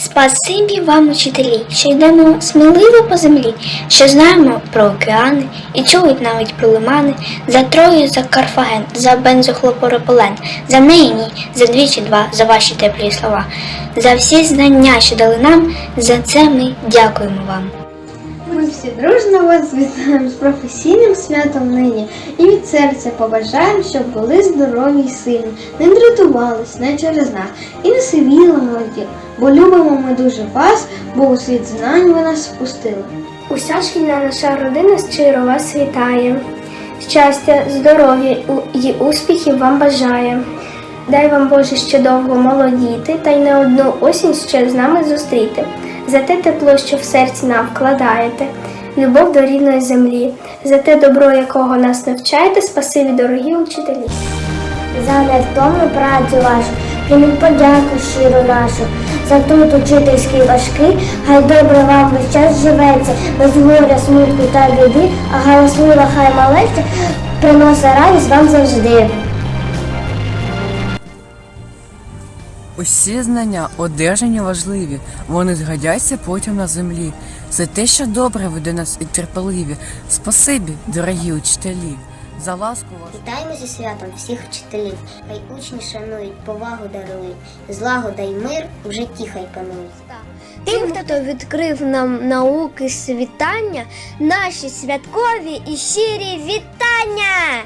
Спасибі вам, учителі, що йдемо сміливо по землі, що знаємо про океани і чують навіть про лимани, за Трою, за Карфаген, за бензохлопорополен, за нині, за двічі два, за ваші теплі слова, за всі знання, що дали нам, за це ми дякуємо вам. Всі дружно вас вітаємо з професійним святом нині і від серця побажаємо, щоб були здорові й сильні, не дратувались, не через нас і не сивіли молоді, бо любимо ми дуже вас, бо у світ знань ви нас впустили. Уся шкільна наша родина щиро вас вітає. Щастя, здоров'я і успіхів вам бажає. Дай вам Боже ще довго молодіти, та й не одну осінь ще з нами зустріти. За те тепло, що в серці нам вкладаєте, любов до рідної землі, за те добро, якого нас навчаєте, спасибі, дорогі учителі. За невтомну працю вашу, прийміть подяку щиру нашу. За труд учительський важкий, хай добре вам весь час живеться, без горя, смутку та біди, а галаслива хай малеча приносить радість вам завжди. Усі знання одержані важливі, вони згодяться потім на землі. За те, що добре веде нас і терпеливі. Спасибі, дорогі учителі, за ласку. Вітаємо зі святом всіх вчителів. Хай учні шанують, повагу дарують, злагода й мир в житті хай панують. Тим, хто відкрив нам науки світання, наші святкові і щирі вітання!